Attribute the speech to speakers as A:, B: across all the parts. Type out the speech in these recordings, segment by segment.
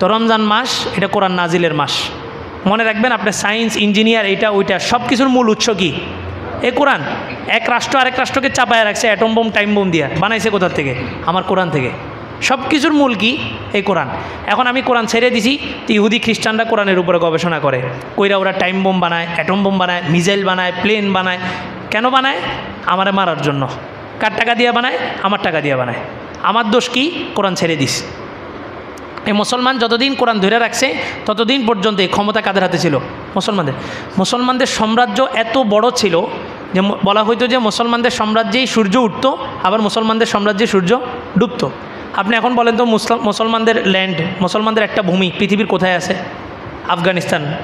A: তো রমজান মাস, এটা কোরআন নাজিলের মাস। মনে রাখবেন আপনার সায়েন্স, ইঞ্জিনিয়ার এটা ওইটা সব কিছুর মূল উৎস কি? এ কোরআন। এক রাষ্ট্র আরেক রাষ্ট্রকে চাপায় রাখছে অ্যাটম বোম টাইম বোম দিয়া। বানাইছে কোথার থেকে? আমার কোরআন থেকে। সব কিছুর মূল কি? এই কোরআন। এখন আমি কোরআন ছেড়ে দিছি, তো ইহুদি খ্রিস্টানরা কোরআনের উপরে গবেষণা করে। কইরা ওরা টাইম বোম বানায় অ্যাটম বোম বানায় মিজাইল বানায় প্লেন বানায়। কেন বানায়? আমারে মারার জন্য। কার টাকা দিয়ে বানায়? আমার টাকা দিয়ে বানায়। আমার দোষ কি? কোরআন ছেড়ে দিস। এই মুসলমান যতদিন কোরআন ধরে রাখছে, ততদিন পর্যন্ত এই ক্ষমতা কাদের হাতে ছিল? মুসলমানদের। মুসলমানদের সাম্রাজ্য এত বড় ছিল যে বলা হইতো যে মুসলমানদের সাম্রাজ্যেই সূর্য উঠতো, আবার মুসলমানদের সাম্রাজ্যে সূর্য ডুবতো। আপনি এখন বলেন তো মুসল- মুসলমানদের ল্যান্ড মুসলমানদের একটা ভূমি পৃথিবীর কোথায় আছে? আফগানিস্তান।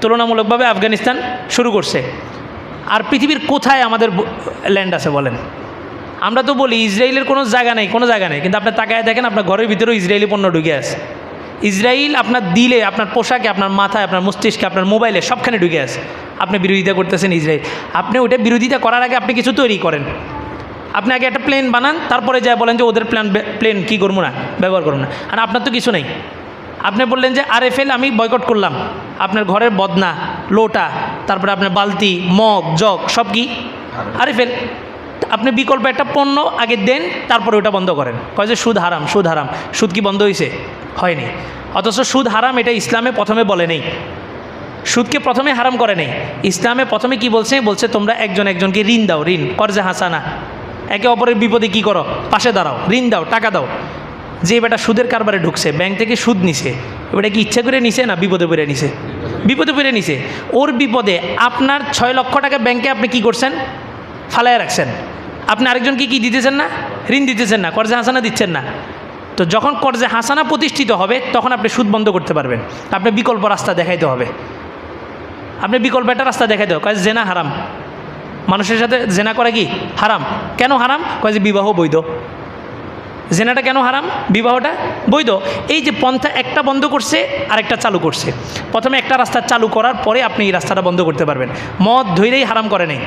A: তুলনামূলকভাবে আফগানিস্তান শুরু করছে। আর পৃথিবীর কোথায় আমাদের ল্যান্ড আছে বলেন? আমরা তো বলি ইসরায়েলের কোনো জায়গা নেই, কোনো জায়গা নেই। কিন্তু আপনার তাকায় দেখেন, আপনার ঘরের ভিতরেও ইসরায়েলি পণ্য ঢুকে আছে। ইসরায়েল আপনার দিলে, আপনার পোশাকে, আপনার মাথায়, আপনার মস্তিষ্কে, আপনার মোবাইলে সবখানে ঢুকে আছে। আপনি বিরোধিতা করতেছেন ইসরায়েল। আপনি ওইটা বিরোধিতা করার আগে আপনি কিছু তৈরি করেন। আপনি আগে একটা প্লেন বানান, তারপরে যা বলেন যে ওদের প্ল্যান প্লেন কী করব না, ব্যবহার করব না। আর আপনার তো কিছু নেই। আপনি বললেন যে আর এফএল আমি বয়কট করলাম। আপনার ঘরের বদনা, লোটা, তারপরে আপনার বালতি, মগ, জগ, সব কি? আর এফ আপনি বিকল্প একটা পণ্য আগে দেন, তারপরে ওটা বন্ধ করেন। কয় যে সুদ হারাম সুদ হারাম। সুদ কি বন্ধ হয়েছে হয়নি। অথচ সুদ হারাম এটা ইসলামে প্রথমে বলে নেই। সুদকে প্রথমে হারাম করে নেই। ইসলামে প্রথমে কি বলছে? বলছে তোমরা একজন একজনকে ঋণ দাও, ঋণ। কর্জে হাসানা। একে অপরের বিপদে কি করো? পাশে দাঁড়াও। ঋণ দাও, টাকা দাও। যে বেটা সুদের কারবারে ঢুকছে, ব্যাংক থেকে সুদ নিছে। এবারে কি ইচ্ছা করে নিছে না বিপদে পড়ে নিছে? বিপদে পড়ে নিছে। ওর বিপদে আপনার ছয় লক্ষ টাকা ব্যাংকে আপনি কি করছেন? ফালায় রাখছেন। আপনি আরেকজনকে কি দিতেছেন না? ঋণ দিতেছেন না, কর্জে হাসানা দিচ্ছেন না। তো যখন কর্জে হাসানা প্রতিষ্ঠিত হবে, তখন আপনি সুদ বন্ধ করতে পারবেন। আপনি বিকল্প রাস্তা দেখাইতে হবে। আপনি বিকল্প একটা রাস্তা দেখাইতে হবে, কয় জেনা হারাম। মানুষের সাথে জেনা করা কি? হারাম। কেন হারাম? কয় যে বিবাহ বৈধ। জেনাটা কেন হারাম? বিবাহটা বৈধ। এই যে পন্থা একটা বন্ধ করছে, আরেকটা চালু করছে। প্রথমে একটা রাস্তা চালু করার পরে আপনি এই রাস্তাটা বন্ধ করতে পারবেন। মদ ধৈরেই হারাম করে নেই।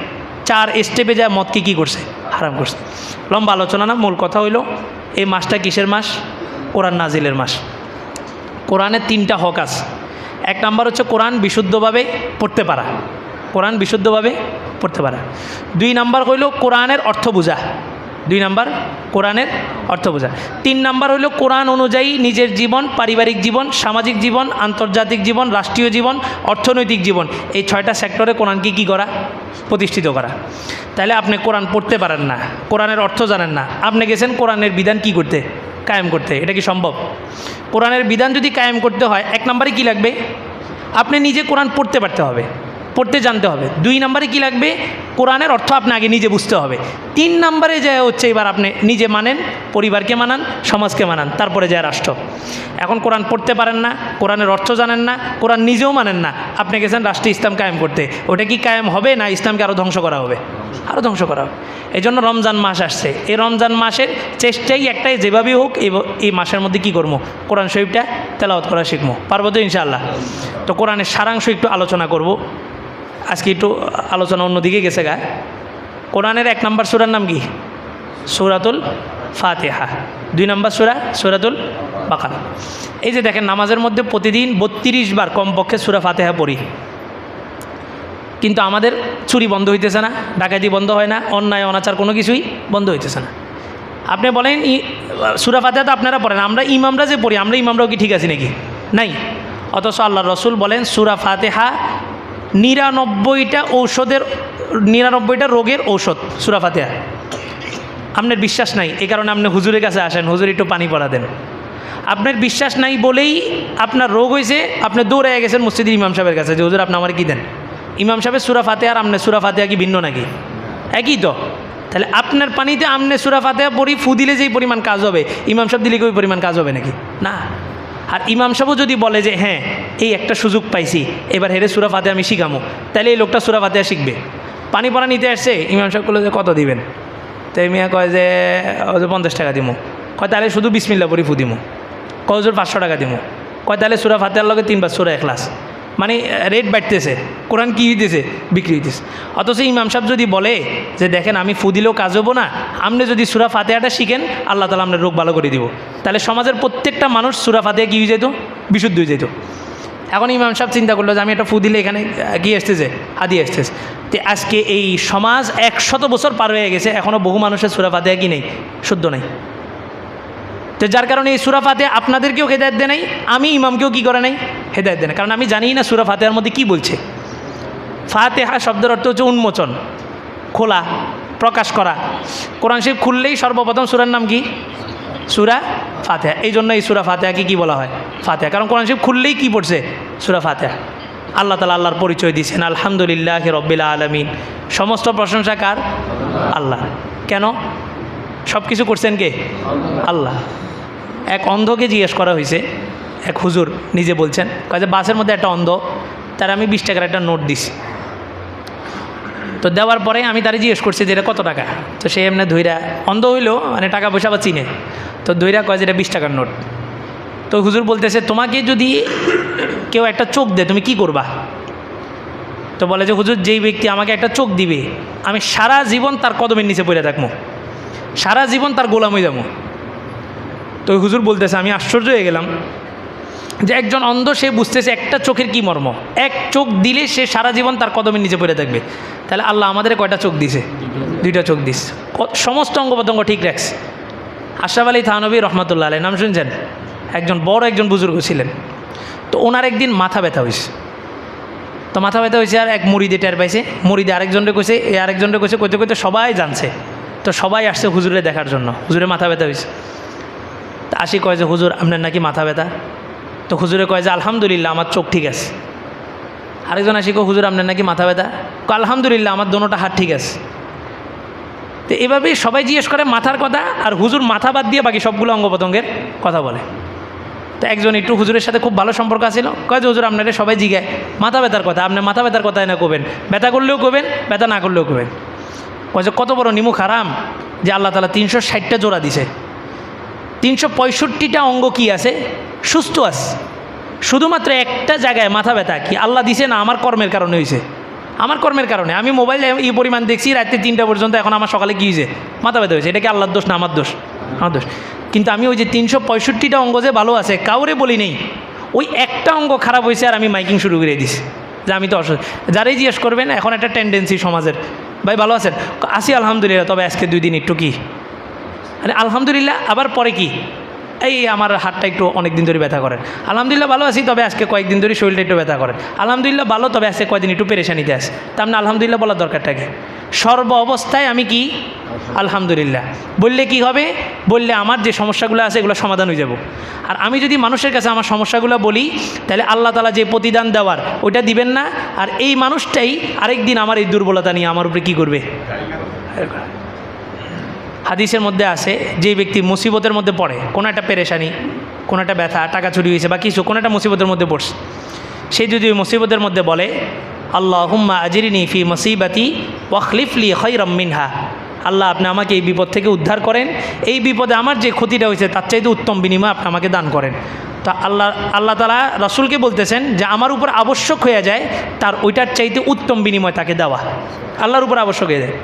A: চার স্টেপে যায় মদকে কী করছে? হারাম করছে। লম্বা আলোচনা না, মূল কথা হইল, এই মাসটা কিসের মাস? কোরআন নাজিলের মাস। কোরআনের তিনটা হক আছে। এক নাম্বার হচ্ছে কোরআন বিশুদ্ধভাবে পড়তে পারা। কোরআন বিশুদ্ধভাবে পড়তে পারা। দুই নাম্বার হইল কোরআনের অর্থ বোঝা। দুই নাম্বার, কোরআনের অর্থ বোঝা। তিন নাম্বার হইল কোরআন অনুযায়ী নিজের জীবন, পারিবারিক জীবন, সামাজিক জীবন, আন্তর্জাতিক জীবন, রাষ্ট্রীয় জীবন, অর্থনৈতিক জীবন। এই ছয়টা সেক্টরে কোরআনকে কী করা? প্রতিষ্ঠিত করা। তাহলে আপনি কোরআন পড়তে পারেন না, কোরআনের অর্থ জানেন না। আপনি গেছেন কোরআনের বিধান কি করতে? কায়েম করতে। এটা কি সম্ভব? কোরআনের বিধান যদি কায়েম করতে হয়, এক নম্বরে কি লাগবে? আপনি নিজে কোরআন পড়তে পারতে হবে, পড়তে জানতে হবে। দুই নম্বরে কি লাগবে? কোরআনের অর্থ আপনি আগে নিজে বুঝতে হবে। তিন নম্বরে যায় হচ্ছে, এবার আপনি নিজে মানেন, পরিবারকে মানান, সমাজকে মানান, তারপরে যায় রাষ্ট্র। এখন কোরআন পড়তে পারেন না, কোরআনের অর্থ জানেন না, কোরআন নিজেও মানেন না। আপনি গেছেন রাষ্ট্রে ইসলাম কায়েম করতে। ওটা কি কায়েম হবে না ইসলামকে আরও ধ্বংস করা হবে? আরও ধ্বংস করা হবে। এই জন্য রমজান মাস আসছে। এই রমজান মাসের চেষ্টাই একটাই, যেভাবেই হোক এই এই মাসের মধ্যে কি করব? কোরআন শরীফটা তেলাওয়াত করা শিখব। পারব তো ইনশাআল্লাহ। তো কোরআনের সারাংশ একটু আলোচনা করব। আজকে একটু আলোচনা অন্যদিকে গেছে গা। কোরআনের এক নম্বর সুরার নাম কি? সুরাতুল ফাতেহা। দুই নম্বর সুরা, সুরাতুল বাকারা। এই যে দেখেন, নামাজের মধ্যে প্রতিদিন বত্রিশ বার কমপক্ষে সুরা ফাতেহা পড়ি। কিন্তু আমাদের চুরি বন্ধ হইতেছে না, ডাকাতি বন্ধ হয় না, অন্যায়, অনাচার কোনো কিছুই বন্ধ হইতেছে না। আপনি বলেন সুরা ফাতেহা তো আপনারা পড়েন, আমরা ইমামরা যে পড়ি, আমরা ইমামরাও কি ঠিক আছি নাকি? নাই। অথচ আল্লাহ রসুল বলেন, সুরা ফাতেহা নিরানব্বইটা ঔষধের, নিরানব্বইটা রোগের ঔষধ, সুরা ফাতেহা। আপনার বিশ্বাস নাই এই কারণে আপনি হুজুরের কাছে আসেন, হুজুর একটু পানি পড়া দেন। আপনার বিশ্বাস নাই বলেই আপনার রোগ হয়েছে, আপনি দৌড়ে গেছেন মসজিদের ইমাম সাহেবের কাছে যে, হুজুর, আপনি আমার কি দেন? ইমাম সাহেবের সুরা আর আপনার সুরা ফাতেহা কি ভিন্ন নাকি? একই তো। তাহলে আপনার পানিতে আমনে সুরা ফাতেহা পড়ি, ফু দিলে যেই পরিমাণ কাজ হবে, ইমাম সাহেব দিলে কি ওই পরিমাণ কাজ হবে নাকি? না। আর ইমাম সাহেবও যদি বলে যে হ্যাঁ এই একটা সুযোগ পাইছি, এবার হেরে সুরা ফাতে আমি শিখামো, তাহলে এই লোকটা সুরা ফাতে শিখবে। পানি পড়া নিতে আসছে, ইমাম সাহেব যে, কত দিবেন? তো মিয়া কয় যে পঞ্চাশ টাকা দিমো। কয়, তাহলে শুধু বিসমিল্লা পরি ফু দিমু। কয়, হুজুর, পাঁচশো টাকা দিমো। কয়, তাহলে সুরা ফাতে লগে তিনবার সুরা এখলাস মানে রেট বাড়তেছে, কোরআন কী হইতেছে বিক্রি হইতেছে অথচ ইমাম সাহেব যদি বলে যে, দেখেন, আমি ফুদিলেও কাজ হব না, আপনি যদি সুরা ফাতেহাটা শিখেন, আল্লাহ তালা আপনার রোগ ভালো করে দিব। তাহলে সমাজের প্রত্যেকটা মানুষ সুরা ফাতেহা কী হয়ে যেত? বিশুদ্ধ হয়ে যেত। এখন ইমাম সাহেব চিন্তা করল যে, আমি একটা ফু দিলে এখানে কি আসতেছে হাদি আসতেছে। তো আজকে এই সমাজ একশত বছর পার হয়ে গেছে এখনও বহু মানুষের সুরা ফাতেহা কি নেই? শুদ্ধ নেই। তো যার কারণে এই সুরা ফাতে আপনাদেরকেও হেদায়ত দেয় নাই, আমি ইমামকেও কি করে নাই? হেদায়ত দেয় না কারণ আমি জানি না সুরা ফাতেহার মধ্যে কি বলছে। ফাতেহা শব্দের অর্থ হচ্ছে উন্মোচন, খোলা, প্রকাশ করা। কোরআন শরীফ খুললেই সর্বপ্রথম সুরার নাম কি? সুরা ফাতেহা। এই জন্য এই সুরা ফাতেহাকে কি বলা হয়? ফাতেহা। কারণ কোরআন শরীফ খুললেই কি পড়ছে? সুরা ফাতেহা। আল্লাহ তালা আল্লাহর পরিচয় দিয়েছেন, আলহামদুলিল্লাহ রব্বিল আলমিন। সমস্ত প্রশংসা কার? আল্লাহ কেন? সব কিছু করছেন কে? আল্লাহ। এক অন্ধকে জিজ্ঞেস করা হয়েছে এক হুজুর নিজে বলছেন কাজে বাসের মধ্যে একটা অন্ধ, তার আমি বিশ টাকার একটা নোট দিছি। তো দেওয়ার পরে আমি তারে জিজ্ঞেস করছি যে এটা কত টাকা? তো সে এমনি ধৈরা অন্ধ হইল মানে টাকা পয়সা বা চিনে। তো ধৈরা কয় যে এটা বিশ টাকার নোট। তো হুজুর বলতেছে, তোমাকে যদি কেউ একটা চোখ দেয়, তুমি কি করবা? তো বলে যে, হুজুর, যেই ব্যক্তি আমাকে একটা চোখ দিবে, আমি সারা জীবন তার কদমের নিচে পড়ে থাকব। সারা জীবন তার গোলাম হয়ে যাব। তো হুজুর বলতেছে, আমি আশ্চর্য হয়ে গেলাম যে একজন অন্ধ, সে বুঝতেছে একটা চোখের কি মর্ম। এক চোখ দিলে সে সারা জীবন তার কদমের নিচে পড়ে থাকবে। তাহলে আল্লাহ আমাদের কয়টা চোখ দিছে? দুইটা চোখ দিস সমস্ত অঙ্গ প্রত্যঙ্গ ঠিক রাখছে। আশরাফ আলী থানবী রহমতুল্লাহ আলাই নাম শুনছেন? একজন বড়, একজন বুজুর্গ ছিলেন। তো ওনার একদিন মাথা ব্যথা হয়েছে তো মাথা ব্যথা হয়েছে আর এক মুড়িদে টের পাইছে। মুড়িদে আরেকজনরে কইছে, এ আরেকজনরে কইছে, কইতে কইতে সবাই জানছে। তো সবাই আসছে হুজুরে দেখার জন্য। হুজুরে মাথা ব্যথা হয়েছে তা আসি কয় যে, হুজুর, আপনার নাকি মাথা ব্যথা? তো হুজুরে কয় যে, আলহামদুলিল্লাহ, আমার চোখ ঠিক আছে। আরেকজন আসি কয়, হুজুর, আপনার নাকি মাথা ব্যথা? আলহামদুলিল্লাহ, আমার দোনোটা হাত ঠিক আছে। তো এভাবেই সবাই জিজ্ঞেস করে মাথার কথা, আর হুজুর মাথা বাদ দিয়ে বাকি সবগুলো অঙ্গ প্রত্যঙ্গের কথা বলে। তো একজন একটু হুজুরের সাথে খুব ভালো সম্পর্ক আছিল, কয় যে, হুজুর, আপনারা সবাই জিগায়, মাথা ব্যথার কথা আপনি মাথা ব্যথার কথাই না কবেন, ব্যথা করলেও কবেন, ব্যথা না করলেও কবেন। কয় যে, কত বড় নিমুখ হারাম যে আল্লাহ তালা তিনশো ষাটটা জোড়া দিছে। তিনশো পঁয়ষট্টিটা অঙ্গ কি আছে? সুস্থ আছে। শুধুমাত্র একটা জায়গায় মাথা ব্যথা কি? আল্লাহ দিছে না, আমার কর্মের কারণে হয়েছে আমার কর্মের কারণে। আমি মোবাইল এই পরিমাণ দেখছি, রাত্রে তিনটা পর্যন্ত এখন আমার সকালে কী হয়েছে মাথা ব্যথা হয়েছে এটা কি আল্লাহর দোষ না আমার দোষ? আমার দোষ। কিন্তু আমি ওই যে তিনশো পঁয়ষট্টিটা অঙ্গ যে ভালো আছে, কাউরে বলি নেই। ওই একটা অঙ্গ খারাপ হয়েছে আর আমি মাইকিং শুরু করে দিছি। যে আমি তো অসুস্থ। যারাই জিজ্ঞেস করবেন, এখন একটা টেন্ডেন্সি সমাজের। ভাই ভালো আছেন? আসি আলহামদুলিল্লাহ, তবে আজকে দুই দিন একটু কি? মানে আলহামদুলিল্লাহ, আবার পরে কি? এই আমার হাতটা একটু অনেক দিন ধরে ব্যথা করে। আলহামদুলিল্লাহ ভালো আছি, তবে আজকে কয়েকদিন ধরে শরীরটা একটু ব্যথা করে। আলহামদুলিল্লাহ ভালো, তবে আজকে কয়েকদিন একটু পেরেশানিতে আছে। তা আপনি আলহামদুলিল্লাহ বলার দরকারটা কি? সর্ব অবস্থায় আমি কি? আলহামদুলিল্লাহ। বললে কি হবে? বললে আমার যে সমস্যাগুলো আছে, এগুলো সমাধান হয়ে যাব। আর আমি যদি মানুষের কাছে আমার সমস্যাগুলো বলি, তাহলে আল্লাহ তালা যে প্রতিদান দেওয়ার, ওইটা দিবেন না। আর এই মানুষটাই আরেকদিন আমার এই দুর্বলতা নিয়ে আমার উপরে কী করবে? হাদিসের মধ্যে আছে, যে ব্যক্তি মুসিবতের মধ্যে পড়ে, কোনো একটা পেরেশানি, কোনো একটা ব্যথা, টাকা চুরি হয়েছে বা কিছু, কোনো একটা মুসিবতের মধ্যে পড়ছে, সে যদি ওই মুসিবতের মধ্যে বলে আল্লাহ হুম্মা আজিরিনি ফি মুসিবাতি ওয়াখলিফলি খৈরম মিনহা। আল্লাহ, আপনি আমাকে এই বিপদ থেকে উদ্ধার করেন। এই বিপদে আমার যে ক্ষতিটা হয়েছে, তার চাইতে উত্তম বিনিময় আপনি আমাকে দান করেন। তা আল্লাহ আল্লাহ তালা রসুলকে বলতেছেন যে, আমার উপর আবশ্যক হয়ে যায়, তার ওইটার চাইতে উত্তম বিনিময় তাকে দেওয়া। আল্লাহর উপর আবশ্যক হয়ে যায়।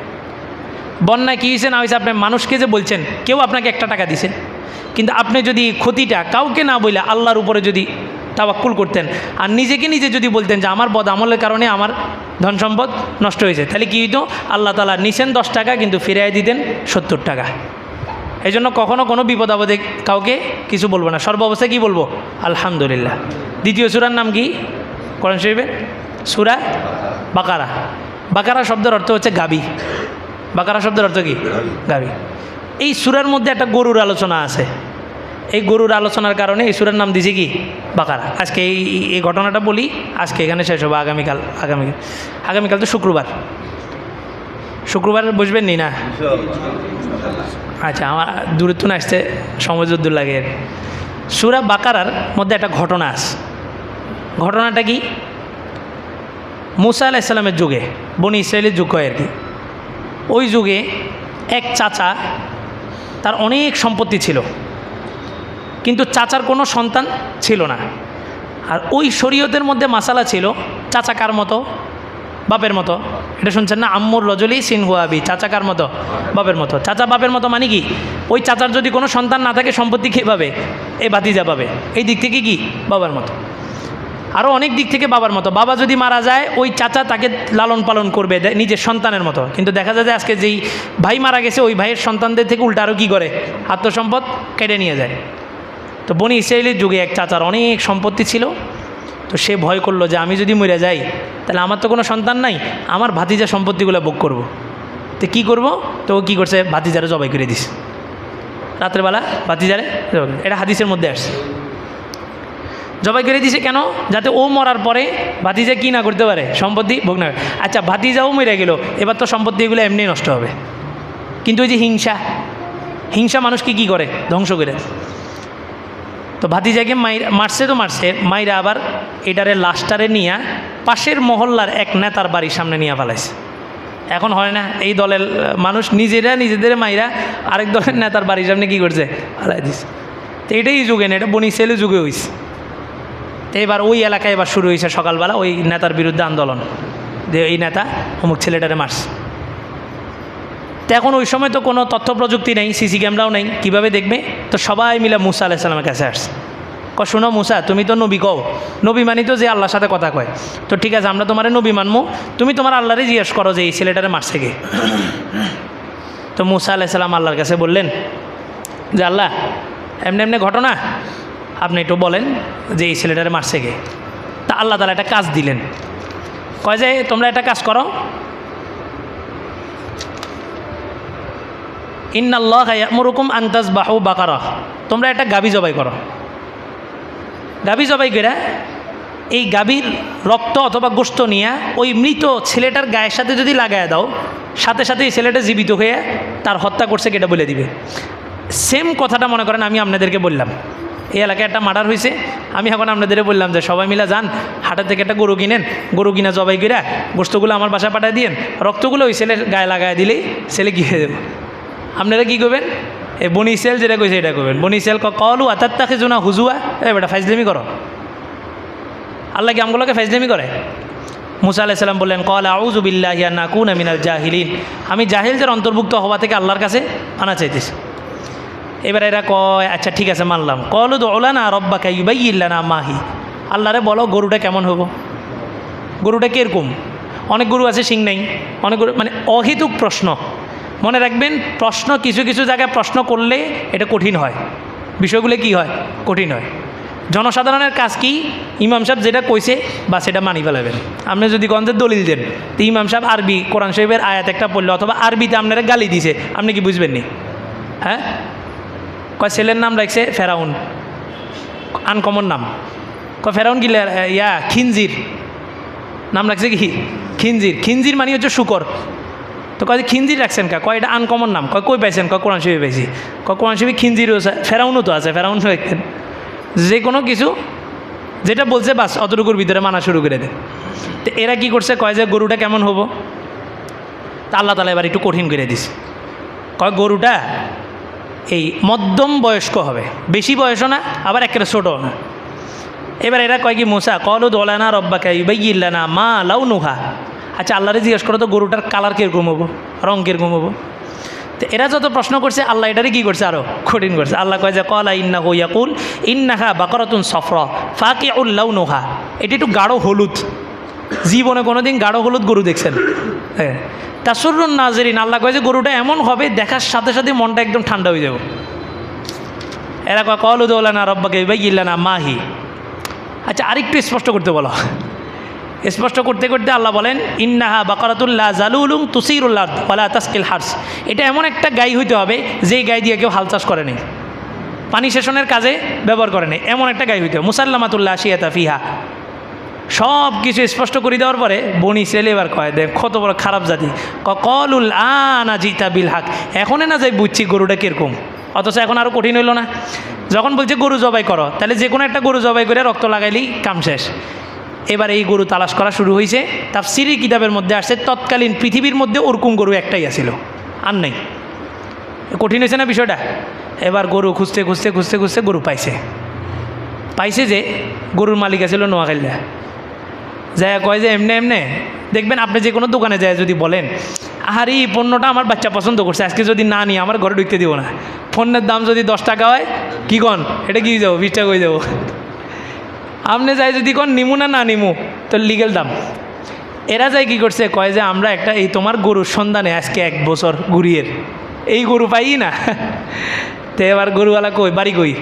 A: বন্যায় কী হয়েছে, না হয়েছে আপনার মানুষকে যে বলছেন, কেউ আপনাকে একটা টাকা দিছে। কিন্তু আপনি যদি ক্ষতিটা কাউকে না বলে আল্লাহর উপরে যদি তাবাক্কুল করতেন, আর নিজেকে নিজে যদি বলতেন যে আমার বদ আমলের কারণে আমার ধন সম্পদ নষ্ট হয়েছে, তাহলে কী হইতো? আল্লাহ তালা নিছেন দশ টাকা, কিন্তু ফিরিয়ে দিতেন সত্তর টাকা। এই জন্য কখনও কোনো বিপদ আপদে কাউকে কিছু বলব না। সর্ব অবস্থায় কী বলব? আলহামদুলিল্লাহ। দ্বিতীয় সুরার নাম কি? কোরআন শরীফের? সুরা বাকারা। বাকারা শব্দের অর্থ হচ্ছে গাবি। বাকারা শব্দের অর্থ কি? গাবি। এই সুরার মধ্যে একটা গরুর আলোচনা আছে। এই গরুর আলোচনার কারণে এই সুরের নাম দিছি কি? বাকারা। আজকে এই এই ঘটনাটা বলি, আজকে এখানে শেষ হবে আগামীকাল আগামীকাল আগামীকাল তো শুক্রবার। শুক্রবার বসবেন নি না? আচ্ছা আমার দূরত্ব না আসতে সময় যুদ্ধ লাগে। সুরা বাকারার মধ্যে একটা ঘটনা আছে। ঘটনাটা কি? মুসা আলাইসাল্লামের যুগে, বনি ইসরায়েলের যুগ হয় আর কি। ওই যুগে এক চাচা তার অনেক সম্পত্তি ছিল। কিন্তু চাচার কোনো সন্তান ছিল না। আর ওই শরীয়তের মধ্যে মাসালা ছিল, চাচা কার মতো? বাপের মতো। এটা শুনছেন না? আম্মুর রজলি সিনহুয়াবি চাচা কার মতো? বাপের মতো। চাচা বাপের মতো মানে কি? ওই চাচার যদি কোনো সন্তান না থাকে, সম্পত্তি কে পাবে? এই ভাতিজা পাবে। এই দিক থেকে কি? বাবার মতো। আরও অনেক দিক থেকে বাবার মতো। বাবা যদি মারা যায়, ওই চাচা তাকে লালন পালন করবে নিজের সন্তানের মতো। কিন্তু দেখা যায় যে আজকে যেই ভাই মারা গেছে, ওই ভাইয়ের সন্তানদের থেকে উল্টা আরও কী করে? আত্মসম্পদ কেটে নিয়ে যায়। তো বনি ইসরায়েলের যুগে এক চাচার অনেক সম্পত্তি ছিল। তো সে ভয় করল যে, আমি যদি মরে যাই, তাহলে আমার তো কোনো সন্তান নাই, আমার ভাতিজা সম্পত্তিগুলো ভোগ করব। তো কী করব? তো কী করছে, ভাতিজারে জবাই করে দিস। রাত্রেবেলা ভাতিজারে এটা হাদিসের মধ্যে আসছে। জবাই করে দিছে কেন? যাতে ও মরার পরে ভাতিজা কি না করতে পারে? সম্পত্তি ভোগ না আচ্ছা ভাতিজাও মরে গেল। এবার তো সম্পত্তি এগুলো এমনি নষ্ট হবে। কিন্তু ওই যে হিংসা হিংসা মানুষকে কি করে? ধ্বংস করে। তো ভাতিজাকে মাইর, মারছে তো মারছে, মাইরা আবার এটারে লাশটারে নিয়ে পাশের মহল্লার এক নেতার বাড়ির সামনে নিয়ে ফেলাইছে এখন হয় না, এই দলের মানুষ নিজেরা নিজেদের মাইরা আরেক দলের নেতার বাড়ির সামনে কী করছে? ফেলাই দিছে। তো এটাই যুগে না, এটা বনি সেলে যুগে হয়েছে তো এবার ওই এলাকায় এবার শুরু হয়েছে সকালবেলা ওই নেতার বিরুদ্ধে আন্দোলন। যে এই নেতা অমুক ছেলেটারে মারছে। তো এখন ওই সময় তো কোনো তথ্য প্রযুক্তি নেই, সিসি ক্যামেরাও নেই, কীভাবে দেখবে? তো সবাই মিলে মুসা আলাইসাল্লামের কাছে আসছে। ক শোনো মুসা, তুমি তো নবী কও, নবী মানি তো যে আল্লাহর সাথে কথা কয়। তো ঠিক আছে, আমরা তোমার নবী মানবো তুমি তোমার আল্লাহরে জিজ্ঞেস করো যে এই ছেলেটারে মারছে কে? তো মুসা আলাইসাল্লাম আল্লাহর কাছে বললেন, যে আল্লাহ, এমনি এমনি ঘটনা আপনি একটু বলেন যে এই ছেলেটারে মারছে কে? তা আল্লাহ তালা একটা কাজ দিলেন। কয় যে, তোমরা একটা কাজ করো। ইন্নাল্লাহ মুরুকুম আন্তাজ বাহু বাকারা। তোমরা একটা গাবি জবাই করো। গাবি জবাই করে এই গাভীর রক্ত অথবা গোস্ত নিয়ে ওই মৃত ছেলেটার গায়ের সাথে যদি লাগায় দাও, সাথে সাথে এই ছেলেটা জীবিত হয়ে তার হত্যা করছে কেটা বলে দিবে। সেম কথাটা মনে করেন আমি আপনাদেরকে বললাম। এই এলাকায় একটা মার্ডার হয়েছে আমি এখন আপনাদের বললাম যে সবাই মিলে যান, হাটের থেকে একটা গরু কিনেন, গরু কিনা জবাই করে গোস্তগুলো আমার বাসায় পাঠিয়ে দিন রক্তগুলো ওই ছেলের গায়ে লাগায় দিলেই ছেলে হয়ে যাবে? আপনারা কী করবেন এই বনি সেল যেটা কইছে এটা করবেন বনি সেল কলু আতার তাকে জোনা হুজুয়া। এ বেটা ফাইজলামি করো। আল্লাহ কি আমগুলোকে ফাইজলামি করে? মুসা আলাইসাল্লাম বললেন, কল আউজুবিল্লাহ ইয়া নাকুন আমিনাল জাহিলিন। আমি জাহিলদের অন্তর্ভুক্ত হওয়া থেকে আল্লাহর কাছে আনা চাইতেছি। এবার এরা কয় আচ্ছা ঠিক আছে, মানলাম। কলু দোলানা রব্বাকা ইউবাইল্লানা মাহি। আল্লাহরে বলো, গরুটা কেমন হব? গরুটা কীরকম? অনেক গরু আছে সিং নেই। অনেক গরু মানে অহেতুক প্রশ্ন। মনে রাখবেন, প্রশ্ন কিছু কিছু জায়গায় প্রশ্ন করলে এটা কঠিন হয়। বিষয়গুলো কি হয়? কঠিন হয়। জনসাধারণের কাজ কি? ইমাম সাহেব যেটা কইছে, বা সেটা মানি ফেলাবেন। আপনি যদি গন্ধের দলিল দেন, তো ইমাম সাহেব আরবি, কোরআন শরীফের আয়াত একটা পড়লে, অথবা আরবিতে আপনারা গালি দিছে, আপনি কি বুঝবেন নি হ্যাঁ? কয় ছেলের নাম রাখছে? ফেরাউন। আনকমন নাম। কয় ফেরাউন গিলে, ইয়া, খিনজির। নাম রাখছে কি? খিনজির। খিনজির মানে হচ্ছে শুকর। তো কয় খিনজির রাখছেন কা? কয় এটা আনকমন নাম। কয় কই পাইছেন? কয় কোরআন শরীফে পাইছি। কয় কোরআন শরীফে খিনজিরও আছে, ফেরাউনও তো আছে ফেরাউন রাখতেন যে কোনো কিছু, যেটা বলছে বাস, অতটুকুর ভিতরে মানা শুরু করে দেয়। তো এরা কি করছে? কয় যে গরুটা কেমন হব? তা আল্লাহ তালা এবার একটু কঠিন করে দিস কয় গরুটা এই মধ্যম বয়স্ক হবে। বেশি বয়সও না, আবার একেবারে ছোটও না। এবার এরা কয় কি, মুসা, কলু দোলানা রব্বাকা ইবাইল্লানা মা লাউ নুহা আচ্ছা আল্লাহরে জিজ্ঞেস করো তো, গরুটার কালার কীরকম হব, রং কীরকম হব? তো এরা যত প্রশ্ন করছে, আল্লাহ এটারে কী করছে আরও কঠিন করছে। আল্লাহ কয় যে, কলা ইন্না ইয়াকুল, ইন্নাহা বাকরাতুন সফর ফাঁকে উল্লাউ নোহা এটি একটু গাঢ় হলুদ। জীবনে কোনো দিন গাঢ় হলুদ গরু দেখছেন। হ্যাঁ। তাসুরুন নাজরিন, আল্লাহ কয় যে গরুটা এমন হবে, দেখার সাথে সাথে মনটা একদম ঠান্ডা হয়ে যাবে। এরা কয় কল উদৌলানা রব্বাকে ইল্লানা মাহি। আচ্ছা আরেকটু স্পষ্ট করতে বলো। স্পষ্ট করতে করতে আল্লাহ বলেন, ইন্নাহা বাকারাতুল্লাহ জালুলুম তুসিরুল্লাহ ওয়ালা তাস্কিল হার্স। এটা এমন একটা গাই হইতে হবে যেই গাই দিয়ে কেউ হাল চাষ করে নেই। পানি সেচনের কাজে ব্যবহার করে এমন একটা গাই হইতে হবে। মুসাল্লামাতুল্লাহ শিয়াতা ফিহা। সব কিছু স্পষ্ট করে দেওয়ার পরে বনি ছেলে এবার কয়, দেখ, কত বড় খারাপ জাতি। কলুল আনা জিতা বিল হাক। এখনই না যাই বুঝছি গরুটা কীরকম। অথচ এখন আরও কঠিন হইল না। যখন বলছে, গরু জবাই করো, তাহলে যে কোনো একটা গরু জবাই করে রক্ত লাগাইলেই কাম শেষ। এবার এই গরু তালাশ করা শুরু হয়েছে তার সিরি কিতাবের মধ্যে আসছে, তৎকালীন পৃথিবীর মধ্যে ওরকম গরু একটাই আছিল। আর নেই। কঠিন হয়েছে না বিষয়টা? এবার গরু খুঁজতে খুঁজতে খুঁজতে খুঁজতে গরু পাইছে। পাইছে যে গরুর মালিক আছিল নোয়াখাইলা যায় কয় যে, এমনে এমনে। দেখবেন আপনি যে কোনো দোকানে যায় যদি বলেন আর এই পণ্যটা আমার বাচ্চা পছন্দ করছে, আজকে যদি না নিই, আমার ঘরে ঢুকতে দিব না। পণ্যের দাম যদি দশ টাকা হয়, কি কন? এটা কি যাব? বিশ টাকা হয়ে যাব। আপনি যাই যদি কন, নিমু না না নিমু? তো লিগেল দাম। এরা যাই কি করছে? কয় যে, আমরা একটা, এই তোমার গরুর সন্ধানে আজকে এক বছর ঘুরিয়ে এই গরু পাই না? তো এবার গরুওয়ালা কই? বাড়ি কই?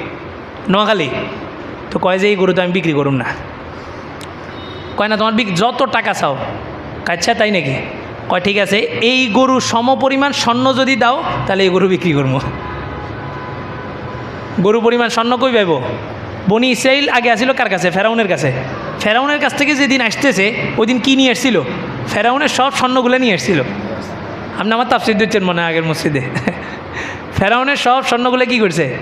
A: নোয়াখালী। তো কয় যে, এই গরু তো আমি বিক্রি করুম না। কয় না, তোমার বিক যত টাকা চাও। কাচ্ছা তাই নাকি? কয়, ঠিক আছে, এই গরু সম পরিমাণ স্বর্ণ যদি দাও, তাহলে এই গরু বিক্রি করব। গরু পরিমাণ স্বর্ণ কই পাইব? বনি ইসরাইল আগে আসিল কার কাছে? ফেরাউনের কাছে। ফেরাউনের কাছ থেকে যেদিন আসতেছে ওই দিন কী নিয়ে এসেছিল ফেরাউনের সব স্বর্ণগুলো নিয়ে এসেছিল আপনি আমার তাফসির দিচ্ছেন মনে হয় আগের মসজিদে। ফেরাউনের সব স্বর্ণগুলো কী করছে?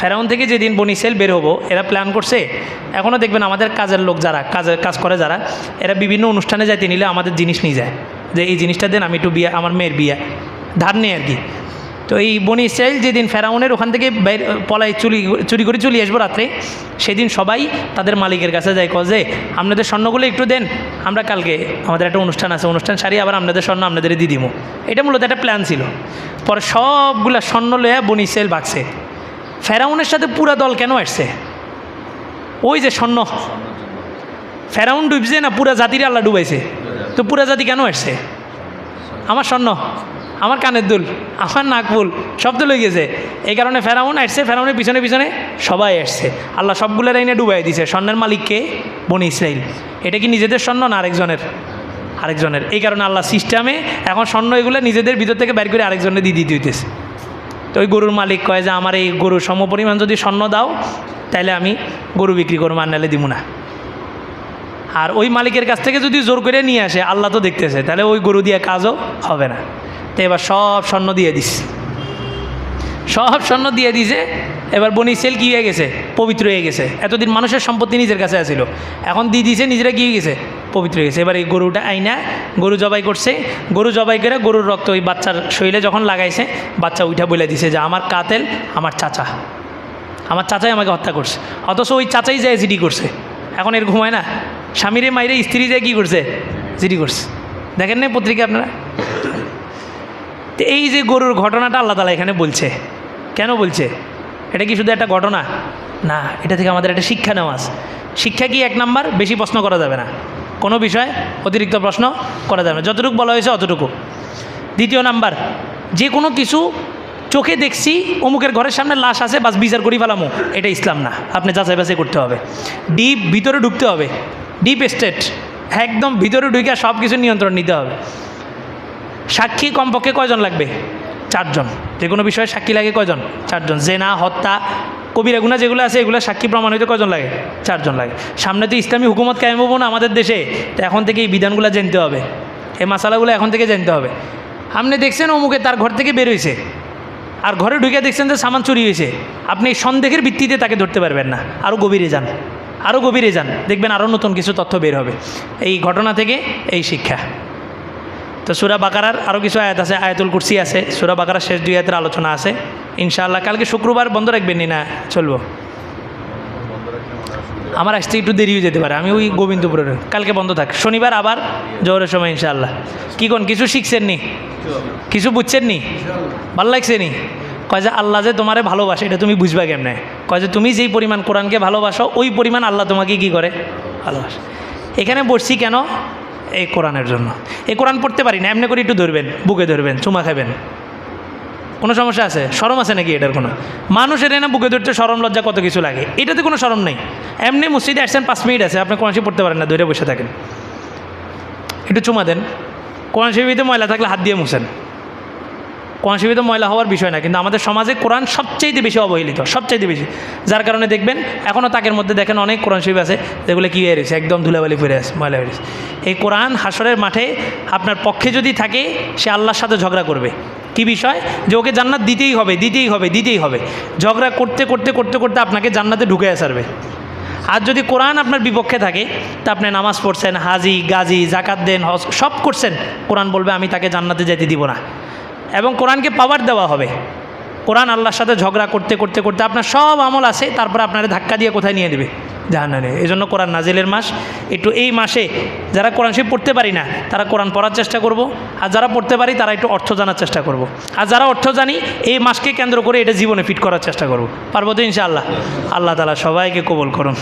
A: ফেরাউন থেকে যেদিন বনি ইসরাইল বের হব, এরা প্ল্যান করছে এখনও দেখবেন আমাদের কাজের লোক যারা, কাজের, কাজ করে যারা, এরা বিভিন্ন অনুষ্ঠানে যাইতে নিলে আমাদের জিনিস নিয়ে যায়। যে এই জিনিসটা দেন, আমি একটু বিয়া, আমার মেয়ের বিয়া, ধার নেই আর কি তো এই বনি ইসরায়েল যেদিন ফেরাউনের ওখান থেকে পলাই চুরি চুরি করে চলে আসব রাত্রে, সেদিন সবাই তাদের মালিকের কাছে যায় কজে আপনাদের স্বর্ণগুলো একটু দেন, আমরা কালকে, আমাদের একটা অনুষ্ঠান আছে, অনুষ্ঠান সারি আবার আপনাদের স্বর্ণ আপনাদের দিয়ে দিব এটা মূলত একটা প্ল্যান ছিল। পরে সবগুলা স্বর্ণ লইয়া বনি ইসরায়েল বাগছে ফেরাউনের সাথে পুরা দল কেন আসছে? ওই যে স্বর্ণ। ফেরাউন ডুবছে না পুরা জাতির আল্লাহ ডুবাইছে? তো পুরা জাতি কেন আসছে? আমার স্বর্ণ, আমার কানের দুল, আমার নাকফুল সব তো গেছে। এই কারণে ফেরাউন আসছে, ফেরাউনের পিছনে পিছনে সবাই আসছে। আল্লাহ সবগুলোর আইনে ডুবাই দিছে। স্বর্ণের মালিককে বনি ইসরাইল। এটা কি নিজেদের স্বর্ণ না আরেকজনের? আরেকজনের। এই কারণে আল্লাহ সিস্টেমে এখন স্বর্ণ এগুলো নিজেদের ভিতর থেকে বের করে আরেকজনের দিয়ে দিতে হইতেছে। তো ওই গরুর মালিক কয় যে, আমার এই গরুর সমপরিমাণ যদি স্বর্ণ দাও তাহলে আমি গরু বিক্রি করব, আর নাহলে দিব না। আর ওই মালিকের কাছ থেকে যদি জোর করে নিয়ে আসে, আল্লাহ তো দেখতেছে, তাহলে ওই গরু দিয়ে কাজও হবে না। তো এবার সব স্বর্ণ দিয়ে দিস। সব স্বর্ণ দিয়ে দিছে, এবার বনি সেল কী হয়ে গেছে? পবিত্র হয়ে গেছে। এতদিন মানুষের সম্পত্তি নিজের কাছে আছিল। এখন দিয়ে দিছে, নিজেরা কী হয়ে গেছে? পবিত্র হয়ে গেছে এবার এই গরুটা আইনা, গরু জবাই করছে। গরু জবাই করে গরুর রক্ত ওই বাচ্চার শরীরে যখন লাগাইছে, বাচ্চা উঠা বলে দিছে যে, আমার কাতেল, আমার চাচা। আমার চাচাই আমাকে হত্যা করছে। অথচ ওই চাচাই যায় জিডি করছে। এখন এর ঘুমায় না। স্বামীরে মাইরে স্ত্রী যায় কী করছে? জিডি করছে। দেখেন না পত্রিকা আপনারা? তো এই যে গরুর ঘটনাটা আল্লাহ তালা এখানে বলছে। কেন বলছে? এটা কি শুধু একটা ঘটনা? না, এটা থেকে আমাদের একটা শিক্ষা নেওয়া শিক্ষা কি এক নাম্বার? বেশি প্রশ্ন করা যাবে না। কোনো বিষয় অতিরিক্ত প্রশ্ন করা যাবে না। যতটুকু বলা হয়েছে অতটুকু। দ্বিতীয় নাম্বার, যে কোনো কিছু চোখে দেখছি, অমুকের ঘরের সামনে লাশ আছে, বাস বিচার করি ফেলামো। এটা ইসলাম না। আপনি যাচাই বাছাই করতে হবে। ডিপ ভিতরে ঢুকতে হবে। Deep state. একদম ভিতরে ঢুকে সব কিছু নিয়ন্ত্রণ নিতে হবে। সাক্ষী কমপক্ষে কয়জন লাগবে? চারজন। যে কোনো বিষয়ে সাক্ষী লাগে কয়জন? চারজন। জেনা, হত্যা কবিরা গুণা যেগুলো আছে, এগুলো সাক্ষী প্রমাণ হইতে কয়জন লাগে? চারজন লাগে। সামনে তো ইসলামী হুকুমত কায়েম হব না আমাদের দেশে। তো এখন থেকে এই বিধানগুলো জানতে হবে। এই মশালাগুলো এখন থেকে জানতে হবে। আপনি দেখছেন অমুকে, তার ঘর থেকে বের হয়েছে। আর ঘরে ঢুকে দেখছেন যে সামান চুরি হয়েছে। আপনি এই সন্দেহের ভিত্তিতে তাকে ধরতে পারবেন না। আরও গভীরে যান। আরও গভীরে যান। দেখবেন আরও নতুন কিছু তথ্য বের হবে। এই ঘটনা থেকে এই শিক্ষা। তো সুরা বাকারার আরও কিছু আয়াত আছে, আয়াতুল কুরসি আছে। সুরা বাকারার শেষ দুই আয়াতের আলোচনা আছে। ইনশাআল্লাহ, কালকে শুক্রবার বন্ধ রাখবেন না? চলবো। আমার আসতে একটু দেরি হয়ে যেতে পারে, আমি ওই গোবিন্দপুরের। কালকে বন্ধ থাক, শনিবার আবার জোহরের সময় ইনশাআল্লাহ। কী কোন, কিছু শিখছেন নি? কিছু বুঝছেন নি? ভালো লাগছে নি? কয় যে আল্লাহ যে তোমারে ভালোবাসে, এটা তুমি বুঝবা কেমনে? কয় যে তুমি যেই পরিমাণ কোরআনকে ভালোবাসো, ওই পরিমাণ আল্লাহ তোমাকে কি করে? ভালোবাসে। এখানে বসছি কেন? এই কোরআনের জন্য। এই কোরআন পড়তে পারি না, এমনি করে একটু ধরবেন, বুকে ধরবেন, চুমা খাবেন। কোনো সমস্যা আছে? সরম আছে নাকি এটার কোনো? মানুষের এনে বুকে ধরতে সরম লজ্জা কত কিছু লাগে? এটাতে কোনো সরম নেই। এমনি মসজিদে আসছেন পাঁচ মিনিট আছে, আপনি কোরআন পড়তে পারেন না, ধরে বসে থাকেন। একটু চুমা দেন। কোরআন শরীফিতে ময়লা থাকলে হাত দিয়ে মুছেন। কোরআন শরীফে তো ময়লা হওয়ার বিষয় না, কিন্তু আমাদের সমাজে কোরআন সবচাইতে বেশি অবহেলিত, সবচাইতে বেশি। যার কারণে দেখবেন এখনও তাকের মধ্যে দেখেন অনেক কোরআন শরীফ আছে, যেগুলো কী হয়ে রয়েছে, একদম ধুলাবালি ফিরে আছে, ময়লা হয়ে এই কোরআন হাসরের মাঠে আপনার পক্ষে যদি থাকে, সে আল্লাহর সাথে ঝগড়া করবে। কি বিষয়? যে ওকে জান্নাত দিতেই হবে দিতেই হবে দিতেই হবে। ঝগড়া করতে করতে করতে করতে আপনাকে জান্নাতে ঢুকে আসারবে আর যদি কোরআন আপনার বিপক্ষে থাকে, তা আপনি নামাজ পড়ছেন, হাজি, গাজি জাকাত দেন, হজ, সব করছেন, কোরআন বলবে, আমি তাকে জান্নাতে যেতে দিব না। এবং কোরআনকে পাওয়ার দেওয়া হবে। কোরআন আল্লাহর সাথে ঝগড়া করতে করতে করতে আপনার সব আমল আছে, তারপর আপনারা ধাক্কা দিয়ে কোথায় নিয়ে দেবে? জাহান্নামে। এই জন্য কোরআন নাজিলের মাস। একটু এই মাসে যারা কোরআন শরীফ পড়তে পারি না, তারা কোরআন পড়ার চেষ্টা করব। আর যারা পড়তে পারি, তারা একটু অর্থ জানার চেষ্টা করব। আর যারা অর্থ জানি, এই মাসকে কেন্দ্র করে এটা জীবনে ফিট করার চেষ্টা করব। পারব তো ইনশাআল্লাহ। আল্লাহ তালা সবাইকে কবল করুন।